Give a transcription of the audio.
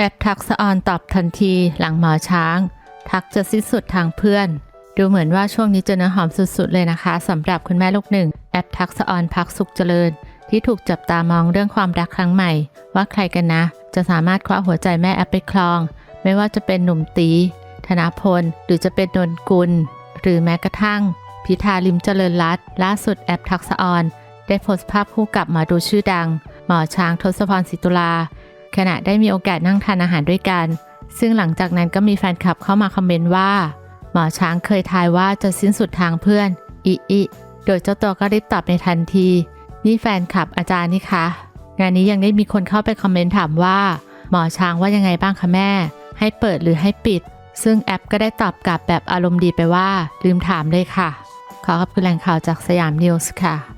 แอปทักษะออนตอบทันทีหลังหมอช้าง ทักจะสิ้นสุดทางเพื่อน ดูเหมือนว่าช่วงนี้จะเนื้อหอมสุดๆเลยนะคะสำหรับคุณแม่ลูกหนึ่ง แอปทักษะออนพักสุขเจริญ ที่ถูกจับตามองเรื่องความรักครั้งใหม่ ว่าใครกันนะ จะสามารถคว้าหัวใจแม่แอปไปครอง ไม่ว่าจะเป็นหนุ่มตี ธนาพล หรือจะเป็นนนกุล หรือแม้กระทั่ง พิธาลิมเจริญรัตนล่าสุดแอปทักษะออนได้โพสต์ภาพคู่กับหมอดูชื่อดัง หมอช้างทศพรศิตุลา ขณะได้มีโอกาสนั่งทานอาหารด้วยกัน ซึ่งหลังจากนั้นก็มีแฟนคลับเข้ามาคอมเมนต์ว่า หมอช้างเคยทายว่าจะสิ้นสุดทางเพื่อนอิอิโดยเจ้าตัวก็รีบตอบในทันที นี่แฟนคลับอาจารย์นี่คะงานนี้ยังได้มีคนเข้าไปคอมเมนต์ถามว่า หมอช้างว่ายังไงบ้างคะแม่ ให้เปิดหรือให้ปิด ซึ่งแอปก็ได้ตอบกลับแบบอารมณ์ดีไปว่า ลืมถามเลยค่ะ ขอขอบคุณแหล่งข่าวจากสยามนิวส์ค่ะ